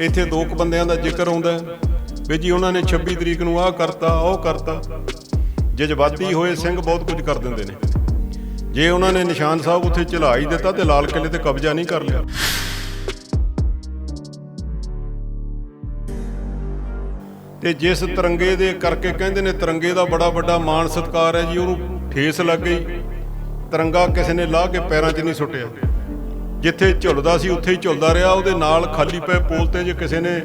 ਇੱਥੇ ਦੋ ਕੁ ਬੰਦਿਆਂ ਦਾ ਜ਼ਿਕਰ ਆਉਂਦਾ ਵੀ ਜੀ ਉਹਨਾਂ ਨੇ 26 ਤਰੀਕ ਨੂੰ ਆਹ ਕਰਤਾ, ਉਹ ਕਰਤਾ। ਜਜ਼ਬਾਤੀ ਹੋਏ ਸਿੰਘ ਬਹੁਤ ਕੁਝ ਕਰ ਦਿੰਦੇ ਨੇ। ਜੇ ਉਹਨਾਂ ਨੇ ਨਿਸ਼ਾਨ ਸਾਹਿਬ ਉੱਥੇ ਚਲਾ ਹੀ ਦਿੱਤਾ ਤੇ ਲਾਲ ਕਿਲੇ ਤੇ ਕਬਜ਼ਾ ਨਹੀਂ ਕਰ ਲਿਆ। ਤੇ ਜਿਸ ਤਿਰੰਗੇ ਦੇ ਕਰਕੇ ਕਹਿੰਦੇ ਨੇ, ਤਿਰੰਗੇ ਦਾ ਬੜਾ ਵੱਡਾ ਮਾਣ ਸਤਿਕਾਰ ਹੈ ਜੀ, ਉਹਨੂੰ ਠੇਸ ਲੱਗ ਗਈ। ਤਿਰੰਗਾ ਕਿਸੇ ਨੇ ਲਾਹ ਕੇ ਪੈਰਾਂ 'ਚ ਨਹੀਂ ਸੁੱਟਿਆ। ਜਿੱਥੇ ਝੁਲਦਾ ਸੀ, ਉੱਥੇ ਹੀ ਝੁਲਦਾ ਰਿਹਾ। ਉਹਦੇ ਨਾਲ ਖਾਲੀ ਪਏ ਪੋਲ ਤੇ ਜੇ ਕਿਸੇ ਨੇ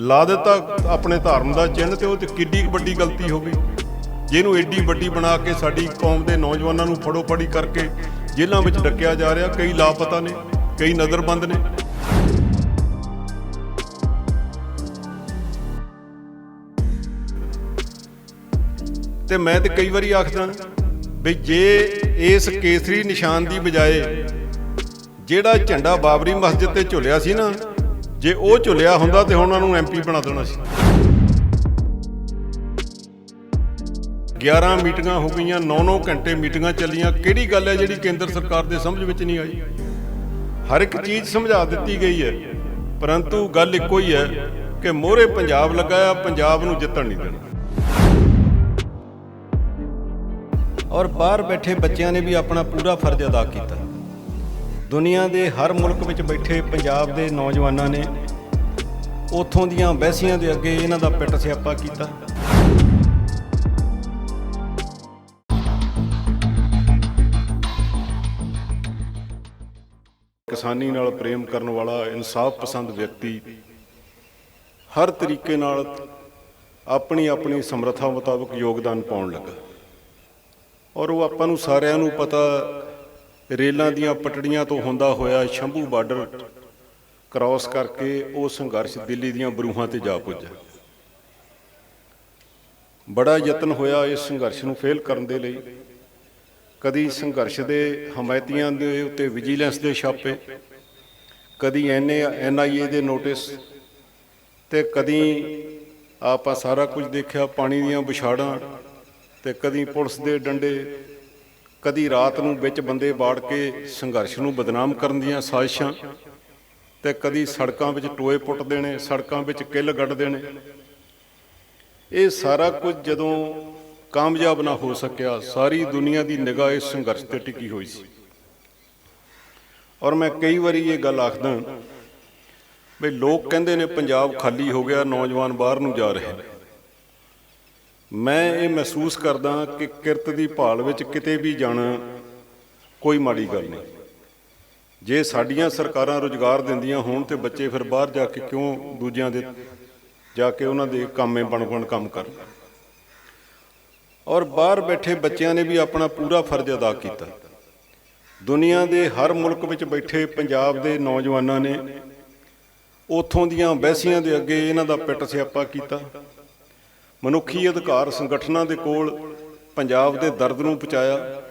ਲਾ ਦਿੱਤਾ ਆਪਣੇ ਧਰਮ ਦਾ ਚਿੰਨ੍ਹ, ਤੇ ਉਹ ਤੇ ਕਿੱਡੀ ਵੱਡੀ ਗਲਤੀ ਹੋ ਗਈ। ਜਿਹਨੂੰ ਏਡੀ ਵੱਡੀ ਬਣਾ ਕੇ ਸਾਡੀ ਕੌਮ ਦੇ ਨੌਜਵਾਨਾਂ ਨੂੰ ਫੜੋ ਫੜੀ ਕਰਕੇ ਜੇਲ੍ਹਾਂ ਵਿੱਚ ਡੱਕਿਆ ਜਾ ਰਿਹਾ, ਕਈ ਲਾਪਤਾ ਨੇ, ਕਈ ਨਜ਼ਰਬੰਦ ਨੇ। ਤੇ ਮੈਂ ਤੇ ਕਈ ਵਾਰੀ ਆਖਦਾ, ਵੀ ਜੇ ਇਸ ਕੇਸਰੀ ਨਿਸ਼ਾਨ ਦੀ ਬਜਾਏ ਜਿਹੜਾ ਝੰਡਾ ਬਾਬਰੀ ਮਸਜਿਦ ਤੇ ਝੁਲਿਆ ਸੀ ਨਾ, ਜੇ ਉਹ ਝੁਲਿਆ ਹੁੰਦਾ ਤੇ ਹੁਣ ਉਹਨਾਂ ਨੂੰ ਐਮਪੀ ਬਣਾ ਦੇਣਾ ਸੀ। 11 ਮੀਟਿੰਗਾਂ ਹੋ ਗਈਆਂ 9-9 ਘੰਟੇ ਮੀਟਿੰਗਾਂ ਚੱਲੀਆਂ। ਕਿਹੜੀ ਗੱਲ ਹੈ ਜਿਹੜੀ ਕੇਂਦਰ ਸਰਕਾਰ ਦੇ ਸਮਝ ਵਿੱਚ ਨਹੀਂ ਆਈ? ਹਰ ਇੱਕ ਚੀਜ਼ ਸਮਝਾ ਦਿੱਤੀ ਗਈ ਹੈ, ਪਰੰਤੂ ਗੱਲ ਇੱਕੋ ਹੀ ਹੈ ਕਿ ਮੋਹਰੇ ਪੰਜਾਬ ਲਗਾਇਆ, ਪੰਜਾਬ ਨੂੰ ਜਿੱਤਣ ਨਹੀਂ ਦੇਣਾ। ਔਰ ਬਾਹਰ ਬੈਠੇ ਬੱਚਿਆਂ ਨੇ ਵੀ ਆਪਣਾ ਪੂਰਾ ਫਰਜ਼ ਅਦਾ ਕੀਤਾ। ਦੁਨੀਆ ਦੇ ਹਰ ਮੁਲਕ ਵਿੱਚ ਬੈਠੇ ਪੰਜਾਬ ਦੇ ਨੌਜਵਾਨਾਂ ਨੇ ਉਥੋਂ ਦੀਆਂ ਬਹਿਸੀਆਂ ਦੇ ਅੱਗੇ ਇਹਨਾਂ ਦਾ ਪਿੱਟ ਸਿਆਪਾ ਕੀਤਾ। ਕਿਸਾਨੀ ਨਾਲ ਪ੍ਰੇਮ ਕਰਨ ਵਾਲਾ ਇਨਸਾਫ ਪਸੰਦ ਵਿਅਕਤੀ ਹਰ ਤਰੀਕੇ ਨਾਲ ਆਪਣੀ ਆਪਣੀ ਸਮਰੱਥਾ ਮੁਤਾਬਕ ਯੋਗਦਾਨ ਪਾਉਣ ਲੱਗਾ। ਔਰ ਉਹ ਆਪਾਂ ਨੂੰ ਸਾਰਿਆਂ ਨੂੰ ਪਤਾ ਰੇਲਾਂ ਦੀਆਂ ਪਟੜੀਆਂ ਤੋਂ ਹੁੰਦਾ ਹੋਇਆ ਸ਼ੰਭੂ ਬਾਰਡਰ ਕ੍ਰਾਸ ਕਰਕੇ ਉਹ ਸੰਘਰਸ਼ ਦਿੱਲੀ ਦੀਆਂ ਬਰੂਹਾਂ ਤੇ ਜਾ ਪੁੱਜਾ ਬੜਾ ਯਤਨ ਹੋਇਆ ਇਸ ਸੰਘਰਸ਼ ਨੂੰ ਫੇਲ ਕਰਨ ਦੇ ਲਈ। ਕਦੀ ਸੰਘਰਸ਼ ਦੇ ਹਮਾਇਤੀਆਂ ਦੇ ਉੱਤੇ ਵਿਜੀਲੈਂਸ ਦੇ ਛਾਪੇ, ਕਦੀ ਐਨਏ ਐਨਆਈਏ ਦੇ ਨੋਟਿਸ ਤੇ ਕਦੀ ਆਪਾਂ ਸਾਰਾ ਕੁਝ ਦੇਖਿਆ, ਪਾਣੀ ਦੀਆਂ ਵਿਛਾੜਾਂ ਤੇ ਕਦੀ ਪੁਲਿਸ ਦੇ ਡੰਡੇ ਕਦੀ ਰਾਤ ਨੂੰ ਵਿੱਚ ਬੰਦੇ ਬਾੜ ਕੇ ਸੰਘਰਸ਼ ਨੂੰ ਬਦਨਾਮ ਕਰਨ ਦੀਆਂ ਸਾਜ਼ਿਸ਼ਾਂ ਤੇ ਕਦੀ ਸੜਕਾਂ ਵਿੱਚ ਟੋਏ ਪੁੱਟ ਦੇਣੇ ਸੜਕਾਂ ਵਿੱਚ ਕਿੱਲ ਗੱਡ ਦੇਣੇ ਇਹ ਸਾਰਾ ਕੁਝ ਜਦੋਂ ਕਾਮਯਾਬ ਨਾ ਹੋ ਸਕਿਆ, ਸਾਰੀ ਦੁਨੀਆ ਦੀ ਨਿਗਾਹ ਇਸ ਸੰਘਰਸ਼ ਤੇ ਟਿਕੀ ਹੋਈ ਸੀ। ਔਰ ਮੈਂ ਕਈ ਵਾਰੀ ਇਹ ਗੱਲ ਆਖਦਾ ਵੀ ਲੋਕ ਕਹਿੰਦੇ ਨੇ, ਪੰਜਾਬ ਖਾਲੀ ਹੋ ਗਿਆ, ਨੌਜਵਾਨ ਬਾਹਰ ਨੂੰ ਜਾ ਰਹੇ ਨੇ। ਮੈਂ ਇਹ ਮਹਿਸੂਸ ਕਰਦਾ ਕਿ ਕਿਰਤ ਦੀ ਭਾਲ ਵਿੱਚ ਕਿਤੇ ਵੀ ਜਾਣਾ ਕੋਈ ਮਾੜੀ ਗੱਲ ਨਹੀਂ। ਜੇ ਸਾਡੀਆਂ ਸਰਕਾਰਾਂ ਰੁਜ਼ਗਾਰ ਦਿੰਦੀਆਂ ਹੋਣ ਤੇ ਬੱਚੇ ਫਿਰ ਬਾਹਰ ਜਾ ਕੇ ਕਿਉਂ ਦੂਜਿਆਂ ਦੇ ਜਾ ਕੇ ਉਹਨਾਂ ਦੇ ਕੰਮੇ ਬਣ ਬਣ ਕੰਮ ਕਰਨ? ਔਰ ਬਾਹਰ ਬੈਠੇ ਬੱਚਿਆਂ ਨੇ ਵੀ ਆਪਣਾ ਪੂਰਾ ਫਰਜ਼ ਅਦਾ ਕੀਤਾ। ਦੁਨੀਆ ਦੇ ਹਰ ਮੁਲਕ ਵਿੱਚ ਬੈਠੇ ਪੰਜਾਬ ਦੇ ਨੌਜਵਾਨਾਂ ਨੇ ਉਥੋਂ ਦੀਆਂ ਬਹਿਸੀਆਂ ਦੇ ਅੱਗੇ ਇਹਨਾਂ ਦਾ ਪਿੱਟ ਸਿਆਪਾ ਕੀਤਾ। ਮਨੁੱਖੀ ਅਧਿਕਾਰ ਸੰਗਠਨਾਂ ਦੇ ਕੋਲ ਪੰਜਾਬ ਦੇ ਦਰਦ ਨੂੰ ਪਹੁੰਚਾਇਆ।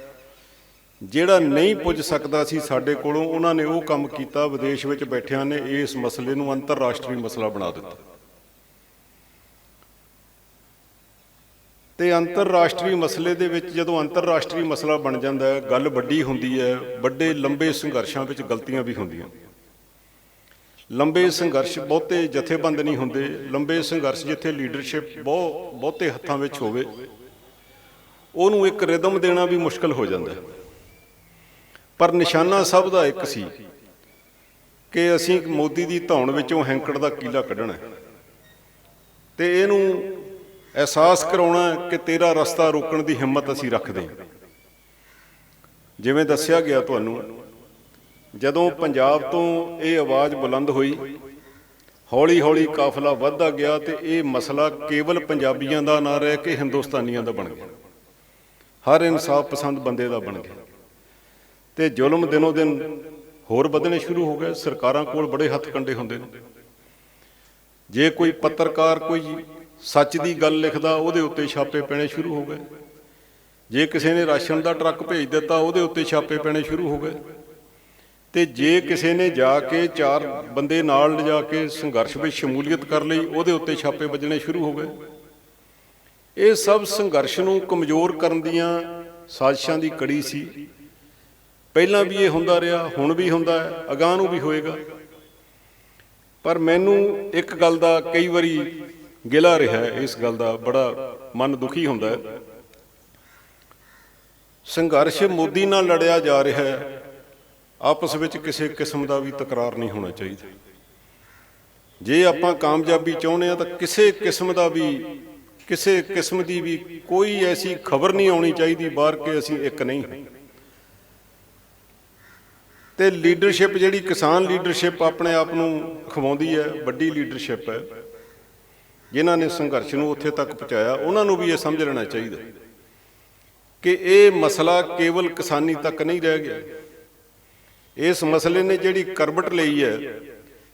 ਜਿਹੜਾ ਨਹੀਂ ਪੁੱਜ ਸਕਦਾ ਸੀ ਸਾਡੇ ਕੋਲੋਂ, ਉਹਨਾਂ ਨੇ ਉਹ ਕੰਮ ਕੀਤਾ, ਵਿਦੇਸ਼ ਵਿੱਚ ਬੈਠਿਆਂ ਨੇ ਇਸ ਮਸਲੇ ਨੂੰ ਅੰਤਰਰਾਸ਼ਟਰੀ ਮਸਲਾ ਬਣਾ ਦਿੱਤਾ। ਤੇ ਅੰਤਰਰਾਸ਼ਟਰੀ ਮਸਲੇ ਦੇ ਵਿੱਚ ਜਦੋਂ ਅੰਤਰਰਾਸ਼ਟਰੀ ਮਸਲਾ ਬਣ ਜਾਂਦਾ ਹੈ, ਗੱਲ ਵੱਡੀ ਹੁੰਦੀ ਹੈ, ਵੱਡੇ ਲੰਬੇ ਸੰਘਰਸ਼ਾਂ ਵਿੱਚ ਗਲਤੀਆਂ ਵੀ ਹੁੰਦੀਆਂ। ਲੰਬੇ ਸੰਘਰਸ਼ ਬਹੁਤੇ ਜਥੇਬੰਦ ਨਹੀਂ ਹੁੰਦੇ, ਲੰਬੇ ਸੰਘਰਸ਼ ਜਿੱਥੇ ਲੀਡਰਸ਼ਿਪ ਬਹੁਤ ਬਹੁਤੇ ਹੱਥਾਂ ਵਿੱਚ ਹੋਵੇ, ਉਹਨੂੰ ਇੱਕ ਰਿਦਮ ਦੇਣਾ ਵੀ ਮੁਸ਼ਕਲ ਹੋ ਜਾਂਦਾ ਹੈ। ਪਰ ਨਿਸ਼ਾਨਾ ਸਭ ਦਾ ਇੱਕ ਸੀ ਕਿ ਅਸੀਂ ਮੋਦੀ ਦੀ ਧੌਣ ਵਿੱਚੋਂ ਹੈਂਕੜ ਦਾ ਕੀਲਾ ਕੱਢਣਾ ਹੈ। ਤੇ ਇਹਨੂੰ ਅਹਿਸਾਸ ਕਰਾਉਣਾ ਕਿ ਤੇਰਾ ਰਸਤਾ ਰੋਕਣ ਦੀ ਹਿੰਮਤ ਅਸੀਂ ਰੱਖਦੇ ਹਾਂ। ਜਿਵੇਂ ਦੱਸਿਆ ਗਿਆ ਤੁਹਾਨੂੰ ਜਦੋਂ ਪੰਜਾਬ ਤੋਂ ਇਹ ਆਵਾਜ਼ ਬੁਲੰਦ ਹੋਈ ਹੌਲੀ-ਹੌਲੀ ਕਾਫਲਾ ਵੱਧਦਾ ਗਿਆ ਤੇ ਇਹ ਮਸਲਾ ਕੇਵਲ ਪੰਜਾਬੀਆਂ ਦਾ ਨਾ ਰਹਿ ਕੇ ਹਿੰਦੁਸਤਾਨੀਆਂ ਦਾ ਬਣ ਗਿਆ। ਹਰ ਇਨਸਾਫ ਪਸੰਦ ਬੰਦੇ ਦਾ ਬਣ ਗਿਆ। ਤੇ ਜ਼ੁਲਮ ਦਿਨੋ ਦਿਨ ਹੋਰ ਵਧਣੇ ਸ਼ੁਰੂ ਹੋ ਗਏ। ਸਰਕਾਰਾਂ ਕੋਲ ਬੜੇ ਹੱਥ ਕੰਡੇ ਹੁੰਦੇ ਨੇ। ਜੇ ਕੋਈ ਪੱਤਰਕਾਰ ਕੋਈ ਸੱਚ ਦੀ ਗੱਲ ਲਿਖਦਾ ਉਹਦੇ ਉੱਤੇ ਛਾਪੇ ਪੈਣੇ ਸ਼ੁਰੂ ਹੋ ਗਏ। ਜੇ ਕਿਸੇ ਨੇ ਰਾਸ਼ਨ ਦਾ ਟਰੱਕ ਭੇਜ ਦਿੱਤਾ ਉਹਦੇ ਉੱਤੇ ਛਾਪੇ ਪੈਣੇ ਸ਼ੁਰੂ ਹੋ ਗਏ। ਤੇ ਜੇ ਕਿਸੇ ਨੇ ਜਾ ਕੇ ਚਾਰ ਬੰਦੇ ਨਾਲ ਲਿਜਾ ਕੇ ਸੰਘਰਸ਼ ਵਿੱਚ ਸ਼ਮੂਲੀਅਤ ਕਰ ਲਈ, ਉਹਦੇ ਉੱਤੇ ਛਾਪੇ ਵੱਜਣੇ ਸ਼ੁਰੂ ਹੋ ਗਏ। ਇਹ ਸਭ ਸੰਘਰਸ਼ ਨੂੰ ਕਮਜ਼ੋਰ ਕਰਨ ਦੀਆਂ ਸਾਜ਼ਿਸ਼ਾਂ ਦੀ ਕੜੀ ਸੀ। ਪਹਿਲਾਂ ਵੀ ਇਹ ਹੁੰਦਾ ਰਿਹਾ, ਹੁਣ ਵੀ ਹੁੰਦਾ ਹੈ, ਅਗਾਂਹ ਨੂੰ ਵੀ ਹੋਏਗਾ। ਪਰ ਮੈਨੂੰ ਇੱਕ ਗੱਲ ਦਾ ਕਈ ਵਾਰੀ ਗਿਲਾ ਰਿਹਾ ਇਸ ਗੱਲ ਦਾ ਬੜਾ ਮਨ ਦੁਖੀ ਹੁੰਦਾ ਹੈ। ਸੰਘਰਸ਼ ਮੋਦੀ ਨਾਲ ਲੜਿਆ ਜਾ ਰਿਹਾ ਹੈ। ਆਪਸ ਵਿੱਚ ਕਿਸੇ ਕਿਸਮ ਦਾ ਵੀ ਤਕਰਾਰ ਨਹੀਂ ਹੋਣਾ ਚਾਹੀਦਾ। ਜੇ ਆਪਾਂ ਕਾਮਯਾਬੀ ਚਾਹੁੰਦੇ ਆ ਤਾਂ ਕਿਸੇ ਕਿਸਮ ਦਾ ਵੀ, ਕਿਸੇ ਕਿਸਮ ਦੀ ਵੀ ਕੋਈ ਐਸੀ ਖਬਰ ਨਹੀਂ ਆਉਣੀ ਚਾਹੀਦੀ, ਬਾਹਰ ਕਿ ਅਸੀਂ ਇੱਕ ਨਹੀਂ। ਹਾਂ ਤੇ ਲੀਡਰਸ਼ਿਪ ਜਿਹੜੀ ਕਿਸਾਨ ਲੀਡਰਸ਼ਿਪ ਆਪਣੇ ਆਪ ਨੂੰ ਖਵਾਉਂਦੀ ਹੈ, ਵੱਡੀ ਲੀਡਰਸ਼ਿਪ ਹੈ, ਜਿਨ੍ਹਾਂ ਨੇ ਸੰਘਰਸ਼ ਨੂੰ ਉੱਥੇ ਤੱਕ ਪਹੁੰਚਾਇਆ, ਉਹਨਾਂ ਨੂੰ ਵੀ ਇਹ ਸਮਝ ਲੈਣਾ ਚਾਹੀਦਾ ਕਿ ਇਹ ਮਸਲਾ ਕੇਵਲ ਕਿਸਾਨੀ ਤੱਕ ਨਹੀਂ ਰਹਿ ਗਿਆ। ਇਸ ਮਸਲੇ ਨੇ ਜਿਹੜੀ ਕਰਬਟ ਲਈ ਹੈ,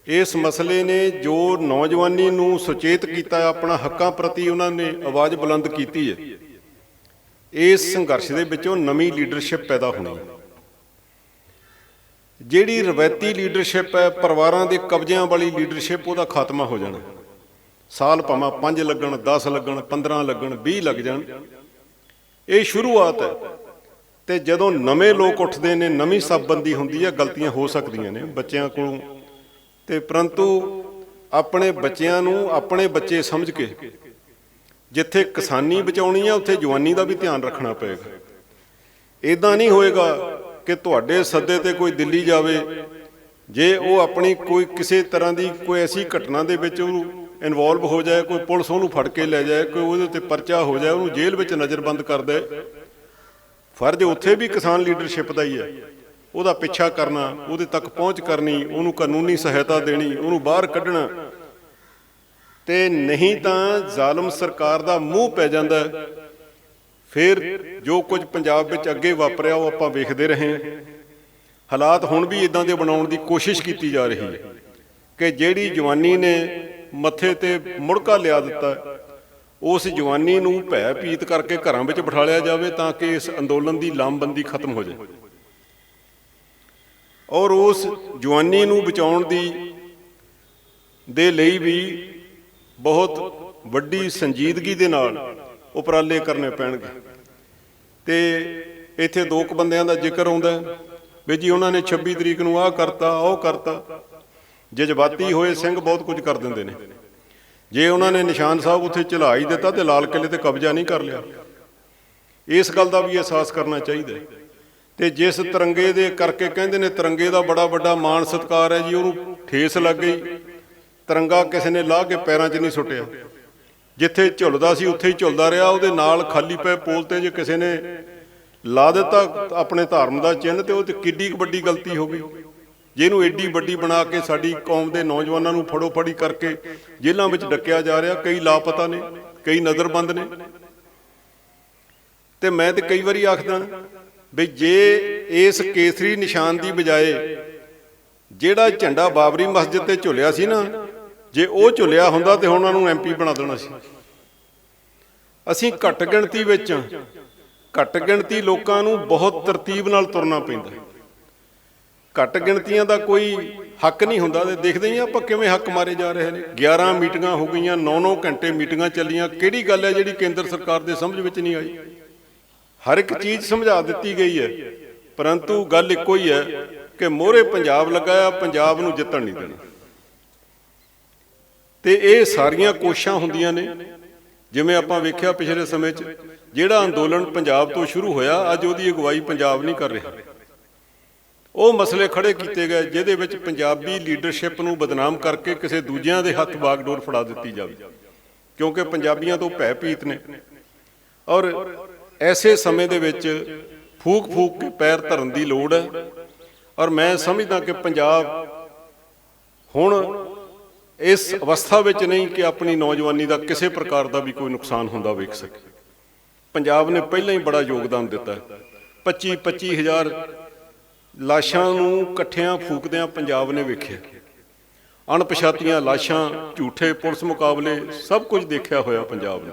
ਇਸ ਮਸਲੇ ਨੇ ਜੋ ਨੌਜਵਾਨੀ ਨੂੰ ਸੁਚੇਤ ਕੀਤਾ, ਆਪਣਾ ਹੱਕਾਂ ਪ੍ਰਤੀ ਉਹਨਾਂ ਨੇ ਆਵਾਜ਼ ਬੁਲੰਦ ਕੀਤੀ ਹੈ, ਇਸ ਸੰਘਰਸ਼ ਦੇ ਵਿੱਚੋਂ ਨਵੀਂ ਲੀਡਰਸ਼ਿਪ ਪੈਦਾ ਹੋਣੀ ਹੈ। ਜਿਹੜੀ ਰਵਾਇਤੀ ਲੀਡਰਸ਼ਿਪ ਹੈ, ਪਰਿਵਾਰਾਂ ਦੇ ਕਬਜ਼ਿਆਂ ਵਾਲੀ ਲੀਡਰਸ਼ਿਪ ਉਹਦਾ ਖਾਤਮਾ ਹੋ ਜਾਣਾ ਸਾਲ ਭਾਵੇਂ 5 ਲੱਗਣ 10 ਲੱਗਣ 15 ਲੱਗਣ 20 ਲੱਗ ਜਾਣ। ਇਹ ਸ਼ੁਰੂਆਤ ਹੈ। ਤੇ ਜਦੋਂ ਨਵੇਂ ਲੋਕ ਉੱਠਦੇ ਨੇ, ਨਵੀਂ ਸਬਬੰਦੀ ਹੁੰਦੀ ਹੈ ਗਲਤੀਆਂ ਹੋ ਸਕਦੀਆਂ ਨੇ ਬੱਚਿਆਂ ਕੋਲੋਂ। ਤੇ ਪਰੰਤੂ ਆਪਣੇ ਬੱਚਿਆਂ ਨੂੰ ਆਪਣੇ ਬੱਚੇ ਸਮਝ ਕੇ ਜਿੱਥੇ ਕਿਸਾਨੀ ਬਚਾਉਣੀ ਹੈ ਉੱਥੇ ਜਵਾਨੀ ਦਾ ਵੀ ਧਿਆਨ ਰੱਖਣਾ ਪਏਗਾ। ਇਦਾਂ ਨਹੀਂ ਹੋਏਗਾ ਕਿ ਤੁਹਾਡੇ ਸੱਦੇ ਤੇ ਕੋਈ ਦਿੱਲੀ ਜਾਵੇ, ਜੇ ਉਹ ਆਪਣੀ ਕੋਈ ਕਿਸੇ ਤਰ੍ਹਾਂ ਦੀ ਕੋਈ ਐਸੀ ਘਟਨਾ ਦੇ ਵਿੱਚ ਉਹਨੂੰ ਇਨਵੋਲਵ ਹੋ ਜਾਏ, ਕੋਈ ਪੁਲਿਸ ਉਹਨੂੰ ਫੜ ਕੇ ਲੈ ਜਾਏ, ਕੋਈ ਉਹਦੇ ਉੱਤੇ ਪਰਚਾ ਹੋ ਜਾਏ, ਉਹਨੂੰ ਜੇਲ੍ਹ ਵਿੱਚ ਨਜ਼ਰਬੰਦ ਕਰ ਦੇ ਫਰਜ਼ ਉੱਥੇ ਵੀ ਕਿਸਾਨ ਲੀਡਰਸ਼ਿਪ ਦਾ ਹੀ ਹੈ। ਉਹਦਾ ਪਿੱਛਾ ਕਰਨਾ, ਉਹਦੇ ਤੱਕ ਪਹੁੰਚ ਕਰਨੀ, ਉਹਨੂੰ ਕਾਨੂੰਨੀ ਸਹਾਇਤਾ ਦੇਣੀ, ਉਹਨੂੰ ਬਾਹਰ ਕੱਢਣਾ। ਤੇ ਨਹੀਂ ਤਾਂ ਜ਼ਾਲਮ ਸਰਕਾਰ ਦਾ ਮੂੰਹ ਪੈ ਜਾਂਦਾ ਫਿਰ ਜੋ ਕੁਝ ਪੰਜਾਬ ਵਿੱਚ ਅੱਗੇ ਵਾਪਰਿਆ, ਉਹ ਆਪਾਂ ਵੇਖਦੇ ਰਹੇ ਹਾਂ। ਹਾਲਾਤ ਹੁਣ ਵੀ ਇਦਾਂ ਦੇ ਬਣਾਉਣ ਦੀ ਕੋਸ਼ਿਸ਼ ਕੀਤੀ ਜਾ ਰਹੀ ਹੈ ਕਿ ਜਿਹੜੀ ਜਵਾਨੀ ਨੇ ਮੱਥੇ ਤੇ ਮੁੜਕਾ ਲਿਆ ਦਿੱਤਾ ਉਸ ਜਵਾਨੀ ਨੂੰ ਭੈ ਭੀਤ ਕਰਕੇ ਘਰਾਂ ਵਿੱਚ ਬਿਠਾਲਿਆ ਜਾਵੇ ਤਾਂ ਕਿ ਇਸ ਅੰਦੋਲਨ ਦੀ ਲਾਮਬੰਦੀ ਖਤਮ ਹੋ ਜਾਏ। ਔਰ ਉਸ ਜਵਾਨੀ ਨੂੰ ਬਚਾਉਣ ਦੀ ਦੇ ਲਈ ਵੀ ਬਹੁਤ ਵੱਡੀ ਸੰਜੀਦਗੀ ਦੇ ਨਾਲ ਉਪਰਾਲੇ ਕਰਨੇ ਪੈਣਗੇ। ਤੇ ਇੱਥੇ ਦੋ ਕੁ ਬੰਦਿਆਂ ਦਾ ਜ਼ਿਕਰ ਆਉਂਦਾ ਵੀ ਜੀ ਉਹਨਾਂ ਨੇ 26 ਤਰੀਕ ਨੂੰ ਆਹ ਕਰਤਾ, ਉਹ ਕਰਤਾ। ਜਜ਼ਬਾਤੀ ਹੋਏ ਸਿੰਘ ਬਹੁਤ ਕੁਝ ਕਰ ਦਿੰਦੇ ਨੇ। ਜੇ ਉਹਨਾਂ ਨੇ ਨਿਸ਼ਾਨ ਸਾਹਿਬ ਉੱਥੇ ਚਲਾ ਹੀ ਦਿੱਤਾ ਤੇ ਲਾਲ ਕਿਲੇ ਤੇ ਕਬਜ਼ਾ ਨਹੀਂ ਕਰ ਲਿਆ। ਇਸ ਗੱਲ ਦਾ ਵੀ ਅਹਿਸਾਸ ਕਰਨਾ ਚਾਹੀਦਾ ਹੈ। ਤੇ ਜਿਸ ਤਿਰੰਗੇ ਦੇ ਕਰਕੇ ਕਹਿੰਦੇ ਨੇ, ਤਿਰੰਗੇ ਦਾ ਬੜਾ ਵੱਡਾ ਮਾਣ ਸਤਿਕਾਰ ਹੈ ਜੀ, ਉਹਨੂੰ ਠੇਸ ਲੱਗ ਗਈ। ਤਿਰੰਗਾ ਕਿਸੇ ਨੇ ਲਾਹ ਕੇ ਪੈਰਾਂ 'ਚ ਨਹੀਂ ਸੁੱਟਿਆ। ਜਿੱਥੇ ਝੁਲਦਾ ਸੀ, ਉੱਥੇ ਹੀ ਝੁਲਦਾ ਰਿਹਾ। ਉਹਦੇ ਨਾਲ ਖਾਲੀ ਪਏ ਪੋਲ ਤੇ ਜੇ ਕਿਸੇ ਨੇ ਲਾ ਦਿੱਤਾ, ਆਪਣੇ ਧਰਮ ਦਾ ਚਿੰਨ੍ਹ, ਤੇ ਉਹ ਤੇ ਕਿੱਡੀ ਕੁ ਵੱਡੀ ਗਲਤੀ ਹੋ ਗਈ। ਜਿਹਨੂੰ ਏਡੀ ਵੱਡੀ ਬਣਾ ਕੇ ਸਾਡੀ ਕੌਮ ਦੇ ਨੌਜਵਾਨਾਂ ਨੂੰ ਫੜੋ ਫੜੀ ਕਰਕੇ ਜੇਲ੍ਹਾਂ ਵਿੱਚ ਡੱਕਿਆ ਜਾ ਰਿਹਾ, ਕਈ ਲਾਪਤਾ ਨੇ, ਕਈ ਨਜ਼ਰਬੰਦ ਨੇ। ਤੇ ਮੈਂ ਤੇ ਕਈ ਵਾਰੀ ਆਖਦਾ ਵੀ ਜੇ ਇਸ ਕੇਸਰੀ ਨਿਸ਼ਾਨ ਦੀ ਬਜਾਏ ਜਿਹੜਾ ਝੰਡਾ ਬਾਬਰੀ ਮਸਜਿਦ ਤੇ ਝੁਲਿਆ ਸੀ ਨਾ, ਜੇ ਉਹ ਝੁਲਿਆ ਹੁੰਦਾ ਤੇ ਹੁਣ ਉਹਨਾਂ ਨੂੰ ਐਮਪੀ ਬਣਾ ਦੇਣਾ ਸੀ। ਅਸੀਂ ਘੱਟ ਗਿਣਤੀ ਵਿੱਚ, ਘੱਟ ਗਿਣਤੀ ਲੋਕਾਂ ਨੂੰ ਬਹੁਤ ਤਰਤੀਬ ਨਾਲ ਤੁਰਨਾ ਪੈਂਦਾ। ਘੱਟ ਗਿਣਤੀਆਂ ਦਾ ਕੋਈ ਹੱਕ ਨਹੀਂ ਹੁੰਦਾ ਤੇ ਦੇਖਦੇ ਹੀ ਆਪਾਂ ਕਿਵੇਂ ਹੱਕ ਮਾਰੇ ਜਾ ਰਹੇ ਨੇ। 11 ਮੀਟਿੰਗਾਂ ਹੋ ਗਈਆਂ 9-9 ਘੰਟੇ ਮੀਟਿੰਗਾਂ ਚੱਲੀਆਂ। ਕਿਹੜੀ ਗੱਲ ਹੈ ਜਿਹੜੀ ਕੇਂਦਰ ਸਰਕਾਰ ਦੇ ਸਮਝ ਵਿੱਚ ਨਹੀਂ ਆਈ? ਹਰ ਇੱਕ ਚੀਜ਼ ਸਮਝਾ ਦਿੱਤੀ ਗਈ ਹੈ, ਪਰੰਤੂ ਗੱਲ ਇੱਕੋ ਹੀ ਹੈ ਕਿ ਮੋਹਰੇ ਪੰਜਾਬ ਲਗਾਇਆ, ਪੰਜਾਬ ਨੂੰ ਜਿੱਤਣ ਨਹੀਂ ਦੇਣਾ। ਤੇ ਇਹ ਸਾਰੀਆਂ ਕੋਸ਼ਿਸ਼ਾਂ ਹੁੰਦੀਆਂ ਨੇ, ਜਿਵੇਂ ਆਪਾਂ ਵੇਖਿਆ ਪਿਛਲੇ ਸਮੇਂ 'ਚ, ਜਿਹੜਾ ਅੰਦੋਲਨ ਪੰਜਾਬ ਤੋਂ ਸ਼ੁਰੂ ਹੋਇਆ, ਅੱਜ ਉਹਦੀ ਅਗਵਾਈ ਪੰਜਾਬ ਨਹੀਂ ਕਰ ਰਿਹਾ। ਉਹ ਮਸਲੇ ਖੜੇ ਕੀਤੇ ਗਏ, ਜਿਹਦੇ ਵਿੱਚ ਪੰਜਾਬੀ ਲੀਡਰਸ਼ਿਪ ਨੂੰ ਬਦਨਾਮ ਕਰਕੇ ਕਿਸੇ ਦੂਜਿਆਂ ਦੇ ਹੱਥ ਬਾਗਡੋਰ ਫੜਾ ਦਿੱਤੀ ਜਾਵੇ, ਕਿਉਂਕਿ ਪੰਜਾਬੀਆਂ ਤੋਂ ਭੈ ਭੀਤ ਨੇ। ਔਰ ਐਸੇ ਸਮੇਂ ਦੇ ਵਿੱਚ ਫੂਕ ਫੂਕ ਕੇ ਪੈਰ ਧਰਨ ਦੀ ਲੋੜ ਹੈ। ਔਰ ਮੈਂ ਸਮਝਦਾ ਕਿ ਪੰਜਾਬ ਹੁਣ ਇਸ ਅਵਸਥਾ ਵਿੱਚ ਨਹੀਂ ਕਿ ਆਪਣੀ ਨੌਜਵਾਨੀ ਦਾ ਕਿਸੇ ਪ੍ਰਕਾਰ ਦਾ ਵੀ ਕੋਈ ਨੁਕਸਾਨ ਹੁੰਦਾ ਵੇਖ ਸਕੇ। ਪੰਜਾਬ ਨੇ ਪਹਿਲਾਂ ਹੀ ਬੜਾ ਯੋਗਦਾਨ ਦਿੱਤਾ। 25 25000 ਲਾਸ਼ਾਂ ਨੂੰ ਇਕੱਠਿਆਂ ਫੂਕਦਿਆਂ ਪੰਜਾਬ ਨੇ ਵੇਖਿਆ ਅਣਪਛਾਤੀਆਂ ਲਾਸ਼ਾਂ, ਝੂਠੇ ਪੁਲਿਸ ਮੁਕਾਬਲੇ ਸਭ ਕੁਝ ਦੇਖਿਆ ਹੋਇਆ ਪੰਜਾਬ ਨੇ।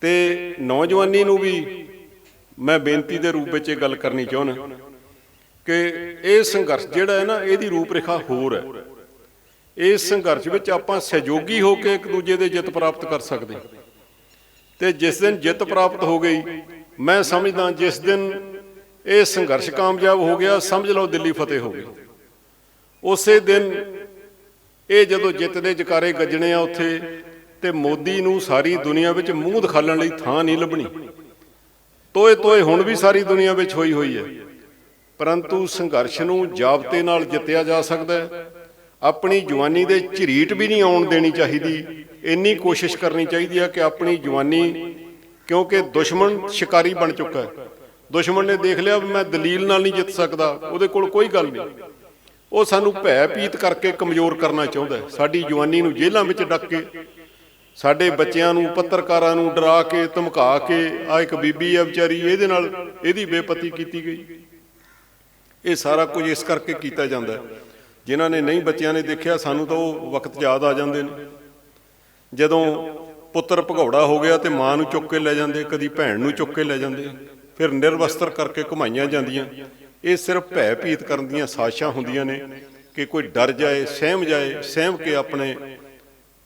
ਤੇ ਨੌਜਵਾਨੀ ਨੂੰ ਵੀ ਮੈਂ ਬੇਨਤੀ ਦੇ ਰੂਪ ਵਿੱਚ ਇਹ ਗੱਲ ਕਰਨੀ ਚਾਹੁੰਦਾ ਕਿ ਇਹ ਸੰਘਰਸ਼ ਜਿਹੜਾ ਹੈ ਨਾ, ਇਹਦੀ ਰੂਪਰੇਖਾ ਹੋਰ ਹੈ। ਇਸ ਸੰਘਰਸ਼ ਵਿੱਚ ਆਪਾਂ ਸਹਿਯੋਗੀ ਹੋ ਕੇ ਇੱਕ ਦੂਜੇ ਦੇ ਜਿੱਤ ਪ੍ਰਾਪਤ ਕਰ ਸਕਦੇ ਹਾਂ। ਤੇ ਜਿਸ ਦਿਨ ਜਿੱਤ ਪ੍ਰਾਪਤ ਹੋ ਗਈ, ਮੈਂ ਸਮਝਦਾ ਜਿਸ ਦਿਨ ਇਹ ਸੰਘਰਸ਼ ਕਾਮਯਾਬ ਹੋ ਗਿਆ, ਸਮਝ ਲਓ ਦਿੱਲੀ ਫਤਿਹ ਹੋ ਗਈ ਉਸੇ ਦਿਨ ਇਹ ਜਦੋਂ ਜਿੱਤ ਦੇ ਜਕਾਰੇ ਗੱਜਣੇ ਆ ਉੱਥੇ ਤੇ ਮੋਦੀ ਨੂੰ ਸਾਰੀ ਦੁਨੀਆ ਵਿੱਚ ਮੂੰਹ ਦਿਖਾਲਣ ਲਈ ਥਾਂ ਨਹੀਂ ਲੱਭਣੀ। ਤੋਏ ਤੋਏ ਹੁਣ ਵੀ ਸਾਰੀ ਦੁਨੀਆ ਵਿੱਚ ਹੋਈ ਹੋਈ ਹੈ। ਪਰੰਤੂ ਸੰਘਰਸ਼ ਨੂੰ ਜਾਬਤੇ ਨਾਲ ਜਿੱਤਿਆ ਜਾ ਸਕਦਾ ਹੈ। ਆਪਣੀ ਜਵਾਨੀ ਦੇ ਝਰੀਟ ਵੀ ਨਹੀਂ ਆਉਣ ਦੇਣੀ ਚਾਹੀਦੀ। ਇੰਨੀ ਕੋਸ਼ਿਸ਼ ਕਰਨੀ ਚਾਹੀਦੀ ਹੈ ਕਿ ਆਪਣੀ ਜਵਾਨੀ, ਕਿਉਂਕਿ ਦੁਸ਼ਮਣ ਸ਼ਿਕਾਰੀ ਬਣ ਚੁੱਕਾ ਹੈ। ਦੁਸ਼ਮਣ ਨੇ ਦੇਖ ਲਿਆ ਵੀ ਮੈਂ ਦਲੀਲ ਨਾਲ ਨਹੀਂ ਜਿੱਤ ਸਕਦਾ, ਉਹਦੇ ਕੋਲ ਕੋਈ ਗੱਲ ਨਹੀਂ। ਉਹ ਸਾਨੂੰ ਭੈ ਪੀਤ ਕਰਕੇ ਕਮਜ਼ੋਰ ਕਰਨਾ ਚਾਹੁੰਦਾ ਸਾਡੀ ਜਵਾਨੀ ਨੂੰ ਜੇਲ੍ਹਾਂ ਵਿੱਚ ਡੱਕ ਕੇ, ਸਾਡੇ ਬੱਚਿਆਂ ਨੂੰ, ਪੱਤਰਕਾਰਾਂ ਨੂੰ ਡਰਾ ਕੇ, ਧਮਕਾ ਕੇ ਆ ਇੱਕ ਬੀਬੀ ਆ ਵਿਚਾਰੀ, ਇਹਦੇ ਨਾਲ ਇਹਦੀ ਬੇਪਤੀ ਕੀਤੀ ਗਈ। ਇਹ ਸਾਰਾ ਕੁਝ ਇਸ ਕਰਕੇ ਕੀਤਾ ਜਾਂਦਾ ਹੈ। ਜਿਨ੍ਹਾਂ ਨੇ ਨਹੀਂ ਬੱਚਿਆਂ ਨੇ ਦੇਖਿਆ, ਸਾਨੂੰ ਤਾਂ ਉਹ ਵਕਤ ਯਾਦ ਆ ਜਾਂਦੇ ਨੇ। ਜਦੋਂ ਪੁੱਤਰ ਭਗੌੜਾ ਹੋ ਗਿਆ ਤੇ ਮਾਂ ਨੂੰ ਚੁੱਕ ਕੇ ਲੈ ਜਾਂਦੇ, ਕਦੀ ਭੈਣ ਨੂੰ ਚੁੱਕ ਕੇ ਲੈ ਜਾਂਦੇ। ਫਿਰ ਨਿਰਵਸਤਰ ਕਰਕੇ ਘੁਮਾਈਆਂ ਜਾਂਦੀਆਂ। ਇਹ ਸਿਰਫ ਭੈ ਭੀਤ ਕਰਨ ਦੀਆਂ ਸਾਜ਼ਿਸ਼ਾਂ ਹੁੰਦੀਆਂ ਨੇ ਕਿ ਕੋਈ ਡਰ ਜਾਏ, ਸਹਿਮ ਜਾਏ, ਸਹਿਮ ਕੇ ਆਪਣੇ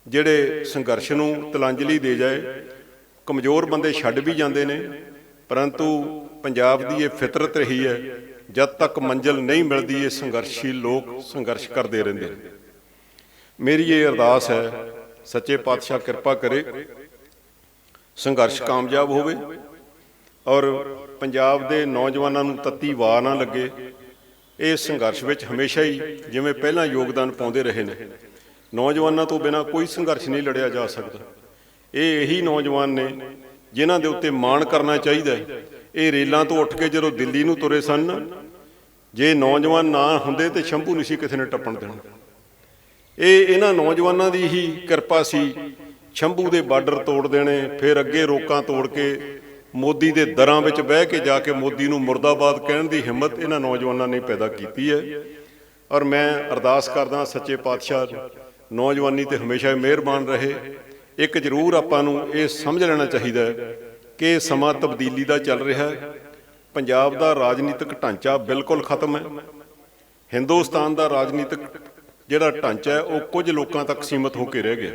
ਜਿਹੜੇ ਸੰਘਰਸ਼ ਨੂੰ ਤਲਾਂਜਲੀ ਦੇ ਜਾਏ। ਕਮਜ਼ੋਰ ਬੰਦੇ ਛੱਡ ਵੀ ਜਾਂਦੇ ਨੇ, ਪਰੰਤੂ ਪੰਜਾਬ ਦੀ ਇਹ ਫਿਤਰਤ ਰਹੀ ਹੈ, ਜਦ ਤੱਕ ਮੰਜ਼ਲ ਨਹੀਂ ਮਿਲਦੀ, ਇਹ ਸੰਘਰਸ਼ੀ ਲੋਕ ਸੰਘਰਸ਼ ਕਰਦੇ ਰਹਿੰਦੇ ਨੇ। ਮੇਰੀ ਇਹ ਅਰਦਾਸ ਹੈ, ਸੱਚੇ ਪਾਤਸ਼ਾਹ ਕਿਰਪਾ ਕਰੇ, ਸੰਘਰਸ਼ ਕਾਮਯਾਬ ਹੋਵੇ। ਔਰ ਪੰਜਾਬ ਦੇ ਨੌਜਵਾਨਾਂ ਨੂੰ ਤੱਤੀ ਵਾਹ ਨਾ ਲੱਗੇ। ਇਹ ਸੰਘਰਸ਼ ਵਿੱਚ ਹਮੇਸ਼ਾ ਹੀ ਜਿਵੇਂ ਪਹਿਲਾਂ ਯੋਗਦਾਨ ਪਾਉਂਦੇ ਰਹੇ ਨੇ। ਨੌਜਵਾਨਾਂ ਤੋਂ ਬਿਨਾ ਕੋਈ ਸੰਘਰਸ਼ ਨਹੀਂ ਲੜਿਆ ਜਾ ਸਕਦਾ। ਇਹ ਇਹੀ ਨੌਜਵਾਨ ਨੇ ਜਿਨ੍ਹਾਂ ਦੇ ਉੱਤੇ ਮਾਣ ਕਰਨਾ ਚਾਹੀਦਾ ਹੈ। ਇਹ ਰੇਲਾਂ ਤੋਂ ਉੱਠ ਕੇ ਜਦੋਂ ਦਿੱਲੀ ਨੂੰ ਤੁਰੇ ਸਨ ਨਾ, ਜੇ ਨੌਜਵਾਨ ਨਾ ਹੁੰਦੇ ਤੇ ਸ਼ੰਭੂ ਨਹੀਂ ਸੀ ਕਿਸੇ ਨੇ ਟੱਪਣ ਦੇਣਾ। ਇਹ ਇਹਨਾਂ ਨੌਜਵਾਨਾਂ ਦੀ ਹੀ ਕਿਰਪਾ ਸੀ। ਸ਼ੰਭੂ ਦੇ ਬਾਰਡਰ ਤੋੜ ਦੇਣੇ ਫਿਰ ਅੱਗੇ ਰੋਕਾਂ ਤੋੜ ਕੇ ਮੋਦੀ ਦੇ ਦਰਾਂ ਵਿੱਚ ਬਹਿ ਕੇ ਜਾ ਕੇ ਮੋਦੀ ਨੂੰ ਮੁਰਦਾਬਾਦ ਕਹਿਣ ਦੀ ਹਿੰਮਤ ਇਹਨਾਂ ਨੌਜਵਾਨਾਂ ਨੇ ਪੈਦਾ ਕੀਤੀ ਹੈ। ਔਰ ਮੈਂ ਅਰਦਾਸ ਕਰਦਾ ਸੱਚੇ ਪਾਤਸ਼ਾਹ ਨੌਜਵਾਨੀ ਤੇ ਹਮੇਸ਼ਾ ਹੀ ਮਿਹਰਬਾਨ ਰਹੇ। ਇੱਕ ਜ਼ਰੂਰ ਆਪਾਂ ਨੂੰ ਇਹ ਸਮਝ ਲੈਣਾ ਚਾਹੀਦਾ ਹੈ ਕਿ ਸਮਾਂ ਤਬਦੀਲੀ ਦਾ ਚੱਲ ਰਿਹਾ ਹੈ। ਪੰਜਾਬ ਦਾ ਰਾਜਨੀਤਿਕ ਢਾਂਚਾ ਬਿਲਕੁਲ ਖਤਮ ਹੈ। ਹਿੰਦੁਸਤਾਨ ਦਾ ਰਾਜਨੀਤਿਕ ਜਿਹੜਾ ਢਾਂਚਾ ਹੈ, ਉਹ ਕੁਝ ਲੋਕਾਂ ਤੱਕ ਸੀਮਤ ਹੋ ਕੇ ਰਹਿ ਗਿਆ।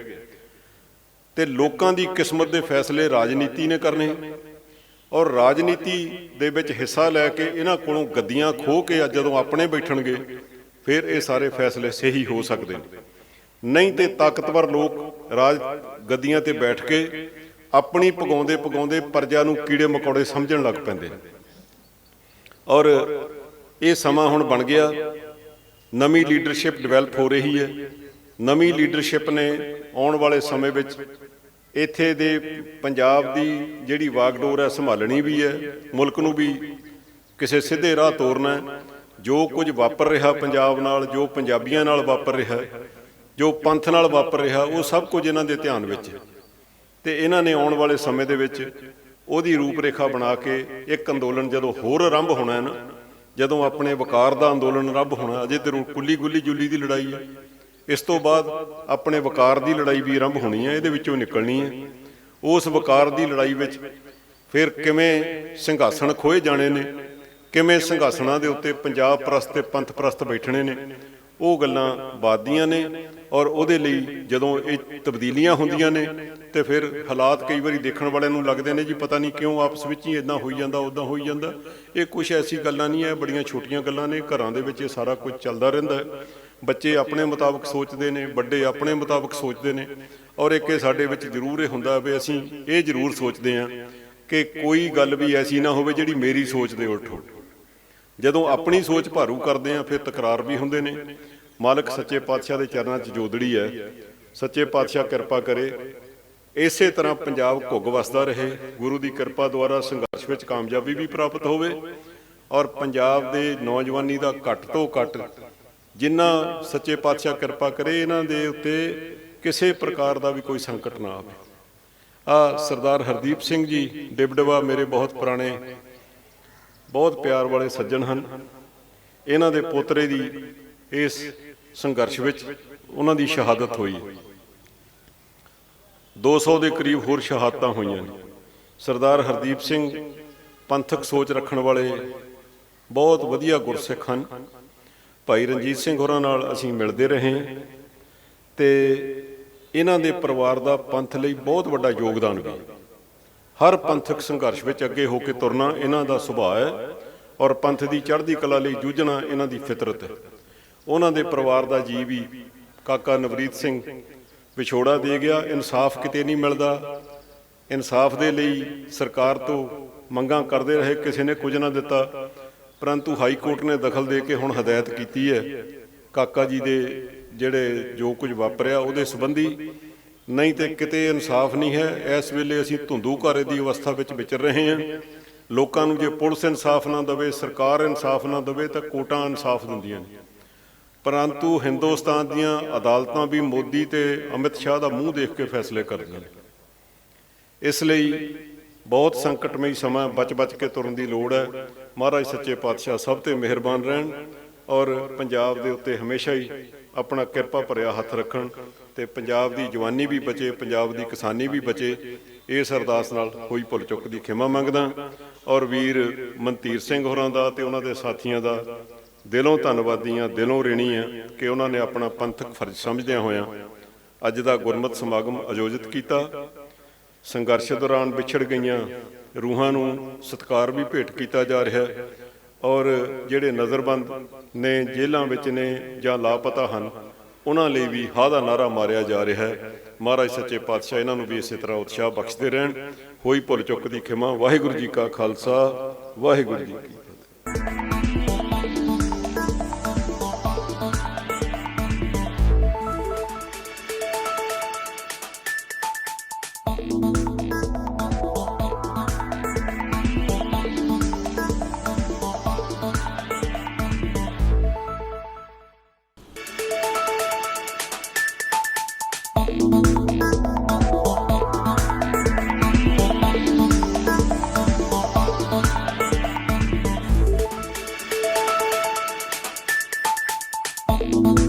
ਤੇ ਲੋਕਾਂ ਦੀ ਕਿਸਮਤ ਦੇ ਫੈਸਲੇ ਰਾਜਨੀਤੀ ਨੇ ਕਰਨੇ। ਔਰ ਰਾਜਨੀਤੀ ਦੇ ਵਿੱਚ ਹਿੱਸਾ ਲੈ ਕੇ ਇਹਨਾਂ ਕੋਲੋਂ ਗੱਦੀਆਂ ਖੋਹ ਕੇ ਅੱਜ ਜਦੋਂ ਆਪਣੇ ਬੈਠਣਗੇ, ਫਿਰ ਇਹ ਸਾਰੇ ਫੈਸਲੇ ਸਹੀ ਹੋ ਸਕਦੇ ਨੇ। ਨਹੀਂ ਤੇ ਤਾਕਤਵਰ ਲੋਕ ਰਾਜ ਗੱਦੀਆਂ ਤੇ ਬੈਠ ਕੇ ਆਪਣੀ ਪਗਾਉਂਦੇ ਪਗਾਉਂਦੇ ਪ੍ਰਜਾ ਨੂੰ ਕੀੜੇ ਮਕੌੜੇ ਸਮਝਣ ਲੱਗ ਪੈਂਦੇ ਔਰ ਇਹ ਸਮਾਂ ਹੁਣ ਬਣ ਗਿਆ। ਨਵੀਂ ਲੀਡਰਸ਼ਿਪ ਡਿਵੈਲਪ ਹੋ ਰਹੀ ਹੈ। ਨਵੀਂ ਲੀਡਰਸ਼ਿਪ ਨੇ ਆਉਣ ਵਾਲੇ ਸਮੇਂ ਵਿੱਚ ਇੱਥੇ ਦੇ ਪੰਜਾਬ ਦੀ ਜਿਹੜੀ ਵਾਗਡੋਰ ਹੈ, ਸੰਭਾਲਣੀ ਵੀ ਹੈ, ਮੁਲਕ ਨੂੰ ਵੀ ਕਿਸੇ ਸਿੱਧੇ ਰਾਹ ਤੋਰਨਾ ਜੋ ਕੁਝ ਵਾਪਰ ਰਿਹਾ ਪੰਜਾਬ ਨਾਲ, ਜੋ ਪੰਜਾਬੀਆਂ ਨਾਲ ਵਾਪਰ ਰਿਹਾ, ਜੋ ਪੰਥ ਨਾਲ ਵਾਪਰ ਰਿਹਾ, ਉਹ ਸਭ ਕੁਝ ਇਹਨਾਂ ਦੇ ਧਿਆਨ ਵਿੱਚ ਹੈ। ਤੇ ਇਹਨਾਂ ਨੇ ਆਉਣ ਵਾਲੇ ਸਮੇਂ ਦੇ ਵਿੱਚ ਉਹਦੀ ਰੂਪਰੇਖਾ ਬਣਾ ਕੇ ਇੱਕ ਅੰਦੋਲਨ ਜਦੋਂ ਹੋਰ ਆਰੰਭ ਹੋਣਾ ਹੈ ਨਾ, ਜਦੋਂ ਆਪਣੇ ਵਕਾਰ ਦਾ ਅੰਦੋਲਨ ਆਰੰਭ ਹੋਣਾ, ਅਜੇ ਤੇ ਕੁੱਲੀ ਗੁੱਲੀ ਜੁੱਲੀ ਦੀ ਲੜਾਈ ਹੈ। ਇਸ ਤੋਂ ਬਾਅਦ ਆਪਣੇ ਵਕਾਰ ਦੀ ਲੜਾਈ ਵੀ ਆਰੰਭ ਹੋਣੀ ਹੈ, ਇਹਦੇ ਵਿੱਚੋਂ ਨਿਕਲਣੀ ਹੈ। ਉਸ ਵਕਾਰ ਦੀ ਲੜਾਈ ਵਿੱਚ ਫਿਰ ਕਿਵੇਂ ਸਿੰਘਾਸਣ ਖੋਏ ਜਾਣੇ ਨੇ, ਕਿਵੇਂ ਸਿੰਘਾਸਣਾਂ ਦੇ ਉੱਤੇ ਪੰਜਾਬ ਪ੍ਰਸਤ ਤੇ ਪੰਥ ਪ੍ਰਸਤ ਬੈਠਣੇ ਨੇ, ਉਹ ਗੱਲਾਂ ਬਾਦੀਆਂ ਨੇ ਔਰ ਉਹਦੇ ਲਈ ਜਦੋਂ ਇਹ ਤਬਦੀਲੀਆਂ ਹੁੰਦੀਆਂ ਨੇ ਤੇ ਫਿਰ ਹਾਲਾਤ ਕਈ ਵਾਰੀ ਦੇਖਣ ਵਾਲਿਆਂ ਨੂੰ ਲੱਗਦੇ ਨੇ ਜੀ ਪਤਾ ਨਹੀਂ ਕਿਉਂ ਆਪਸ ਵਿੱਚ ਹੀ ਇਦਾਂ ਹੋਈ ਜਾਂਦਾ ਉਦਾਂ ਹੋਈ ਜਾਂਦਾ। ਇਹ ਕੁਝ ਐਸੀ ਗੱਲਾਂ ਨਹੀਂ ਹੈ, ਬੜੀਆਂ ਛੋਟੀਆਂ ਗੱਲਾਂ ਨੇ, ਘਰਾਂ ਦੇ ਵਿੱਚ ਇਹ ਸਾਰਾ ਕੁਝ ਚੱਲਦਾ ਰਹਿੰਦਾ ਹੈ। ਬੱਚੇ ਆਪਣੇ ਮੁਤਾਬਕ ਸੋਚਦੇ ਨੇ, ਵੱਡੇ ਆਪਣੇ ਮੁਤਾਬਕ ਸੋਚਦੇ ਨੇ ਔਰ ਇੱਕ ਇਹ ਸਾਡੇ ਵਿੱਚ ਜ਼ਰੂਰ ਇਹ ਹੁੰਦਾ ਵੀ ਅਸੀਂ ਇਹ ਜ਼ਰੂਰ ਸੋਚਦੇ ਹਾਂ ਕਿ ਕੋਈ ਗੱਲ ਵੀ ਐਸੀ ਨਾ ਹੋਵੇ ਜਿਹੜੀ ਮੇਰੀ ਸੋਚ ਦੇ ਉਲਟ ਹੋਵੇ। ਜਦੋਂ ਆਪਣੀ ਸੋਚ ਭਾਰੂ ਕਰਦੇ ਆ ਫਿਰ ਤਕਰਾਰ ਵੀ ਹੁੰਦੇ ਨੇ। ਮਾਲਕ ਸੱਚੇ ਪਾਤਸ਼ਾਹ ਦੇ ਚਰਨਾਂ 'ਚ ਜੋਦੜੀ ਹੈ। ਸੱਚੇ ਪਾਤਸ਼ਾਹ ਕਿਰਪਾ ਕਰੇ। ਇਸੇ ਤਰ੍ਹਾਂ ਪੰਜਾਬ ਘੁੱਗ ਵਸਦਾ ਰਹੇ। ਗੁਰੂ ਦੀ ਕਿਰਪਾ ਦੁਆਰਾ ਸੰਘਰਸ਼ ਵਿੱਚ ਕਾਮਯਾਬੀ ਵੀ ਪ੍ਰਾਪਤ ਹੋਵੇ ਔਰ ਪੰਜਾਬ ਦੇ ਨੌਜਵਾਨੀ ਦਾ ਘੱਟ ਤੋਂ ਘੱਟ ਜਿਨ੍ਹਾਂ ਸੱਚੇ ਪਾਤਸ਼ਾਹ ਕਿਰਪਾ ਕਰੇ, ਇਹਨਾਂ ਦੇ ਉੱਤੇ ਕਿਸੇ ਪ੍ਰਕਾਰ ਦਾ ਵੀ ਕੋਈ ਸੰਕਟ ਨਾ ਆਵੇ। ਆ ਸਰਦਾਰ ਹਰਦੀਪ ਸਿੰਘ ਜੀ ਡਿਬਡਵਾ ਮੇਰੇ ਬਹੁਤ ਪੁਰਾਣੇ, ਬਹੁਤ ਪਿਆਰ ਵਾਲੇ ਸੱਜਣ ਹਨ। ਇਹਨਾਂ ਦੇ ਪੋਤਰੇ ਦੀ ਇਸ ਸੰਘਰਸ਼ ਵਿੱਚ ਉਹਨਾਂ ਦੀ ਸ਼ਹਾਦਤ ਹੋਈ। 200 ਦੇ ਕਰੀਬ ਹੋਰ ਸ਼ਹਾਦਤਾਂ ਹੋਈਆਂ ਨੇ। ਸਰਦਾਰ ਹਰਦੀਪ ਸਿੰਘ ਪੰਥਕ ਸੋਚ ਰੱਖਣ ਵਾਲੇ ਬਹੁਤ ਵਧੀਆ ਗੁਰਸਿੱਖ ਹਨ। ਭਾਈ ਰਣਜੀਤ ਸਿੰਘ ਹੋਰਾਂ ਨਾਲ ਅਸੀਂ ਮਿਲਦੇ ਰਹੇ ਹਾਂ ਤੇ ਇਹਨਾਂ ਦੇ ਪਰਿਵਾਰ ਦਾ ਪੰਥ ਲਈ ਬਹੁਤ ਵੱਡਾ ਯੋਗਦਾਨ ਵੀ। ਹਰ ਪੰਥਕ ਸੰਘਰਸ਼ ਵਿੱਚ ਅੱਗੇ ਹੋ ਕੇ ਤੁਰਨਾ ਇਹਨਾਂ ਦਾ ਸੁਭਾਅ ਹੈ ਔਰ ਪੰਥ ਦੀ ਚੜ੍ਹਦੀ ਕਲਾ ਲਈ ਜੂਝਣਾ ਇਹਨਾਂ ਦੀ ਫਿਤਰਤ ਹੈ। ਉਹਨਾਂ ਦੇ ਪਰਿਵਾਰ ਦਾ ਜੀ ਵੀ ਕਾਕਾ ਨਵਰੀਤ ਸਿੰਘ ਵਿਛੋੜਾ ਦੇ ਗਿਆ, ਇਨਸਾਫ ਕਿਤੇ ਨਹੀਂ ਮਿਲਦਾ। ਇਨਸਾਫ ਦੇ ਲਈ ਸਰਕਾਰ ਤੋਂ ਮੰਗਾਂ ਕਰਦੇ ਰਹੇ, ਕਿਸੇ ਨੇ ਕੁਝ ਨਾ ਦਿੱਤਾ। ਪਰੰਤੂ ਹਾਈ ਕੋਰਟ ਨੇ ਦਖਲ ਦੇ ਕੇ ਹੁਣ ਹਦਾਇਤ ਕੀਤੀ ਹੈ। ਕਾਕਾ ਜੀ ਦੇ ਜਿਹੜੇ ਜੋ ਕੁਝ ਵਾਪਰਿਆ ਉਹਦੇ ਸੰਬੰਧੀ ਨਹੀਂ ਤੇ ਕਿਤੇ ਇਨਸਾਫ ਨਹੀਂ ਹੈ। ਇਸ ਵੇਲੇ ਅਸੀਂ ਧੁੰਦੂ ਘਾਰੇ ਦੀ ਅਵਸਥਾ ਵਿੱਚ ਵਿਚਰ ਰਹੇ ਹਾਂ। ਲੋਕਾਂ ਨੂੰ ਜੇ ਪੁਲਿਸ ਇਨਸਾਫ ਨਾ ਦੇਵੇ, ਸਰਕਾਰ ਇਨਸਾਫ ਨਾ ਦੇਵੇ ਤਾਂ ਕੋਰਟਾਂ ਇਨਸਾਫ ਦਿੰਦੀਆਂ ਨੇ। ਪਰੰਤੂ ਹਿੰਦੁਸਤਾਨ ਦੀਆਂ ਅਦਾਲਤਾਂ ਵੀ ਮੋਦੀ ਤੇ ਅਮਿਤ ਸ਼ਾਹ ਦਾ ਮੂੰਹ ਦੇਖ ਕੇ ਫੈਸਲੇ ਕਰਦੀਆਂ ਨੇ। ਇਸ ਲਈ ਬਹੁਤ ਸੰਕਟਮਈ ਸਮਾਂ ਬਚ-ਬਚ ਕੇ ਤੁਰਨ ਦੀ ਲੋੜ ਹੈ। ਮਹਾਰਾਜ ਸੱਚੇ ਪਾਤਸ਼ਾਹ ਸਭ ਤੇ ਮਿਹਰਬਾਨ ਰਹਿਣ ਔਰ ਪੰਜਾਬ ਦੇ ਉੱਤੇ ਹਮੇਸ਼ਾ ਹੀ ਆਪਣਾ ਕਿਰਪਾ ਭਰਿਆ ਹੱਥ ਰੱਖਣ ਤੇ ਪੰਜਾਬ ਦੀ ਜਵਾਨੀ ਵੀ ਬਚੇ, ਪੰਜਾਬ ਦੀ ਕਿਸਾਨੀ ਵੀ ਬਚੇ ਇਸ ਅਰਦਾਸ ਨਾਲ ਹੋਈ ਭੁੱਲ ਚੁੱਕ ਦੀ ਖਿਮਾ ਮੰਗਦਾ ਔਰ ਵੀਰ ਮਨਤੀਰ ਸਿੰਘ ਹੋਰਾਂ ਦਾ ਤੇ ਉਹਨਾਂ ਦੇ ਸਾਥੀਆਂ ਦਾ ਦਿਲੋਂ ਧੰਨਵਾਦੀ ਹਾਂ ਦਿਲੋਂ ਰਿਣੀ ਆ ਕਿ ਉਹਨਾਂ ਨੇ ਆਪਣਾ ਪੰਥਕ ਫਰਜ਼ ਸਮਝਦਿਆਂ ਹੋਇਆਂ ਅੱਜ ਦਾ ਗੁਰਮਤ ਸਮਾਗਮ ਆਯੋਜਿਤ ਕੀਤਾ। ਸੰਘਰਸ਼ ਦੌਰਾਨ ਵਿਛੜ ਗਈਆਂ ਰੂਹਾਂ ਨੂੰ ਸਤਕਾਰ ਵੀ ਭੇਟ ਕੀਤਾ ਜਾ ਰਿਹਾ ਹੈ ਔਰ ਜਿਹੜੇ ਨਜ਼ਰਬੰਦ ਨੇ ਜੇਲ੍ਹਾਂ ਵਿੱਚ ਨੇ ਜਾਂ ਲਾਪਤਾ ਹਨ, ਉਹਨਾਂ ਲਈ ਵੀ ਹਾ ਦਾ ਨਾਰਾ ਮਾਰਿਆ ਜਾ ਰਿਹਾ ਹੈ। ਮਹਾਰਾਜ ਸੱਚੇ ਪਾਤਸ਼ਾਹ ਇਹਨਾਂ ਨੂੰ ਵੀ ਇਸੇ ਤਰ੍ਹਾਂ ਉਤਸ਼ਾਹ ਬਖਸ਼ਦੇ ਰਹਿਣ। ਹੋਈ ਭੁੱਲ ਚੁੱਕ ਦੀ ਖਿਮਾ। ਵਾਹਿਗੁਰੂ ਜੀ ਕਾ ਖਾਲਸਾ। ਵਾਹਿਗੁਰੂ ਜੀ ਕੀ Bye.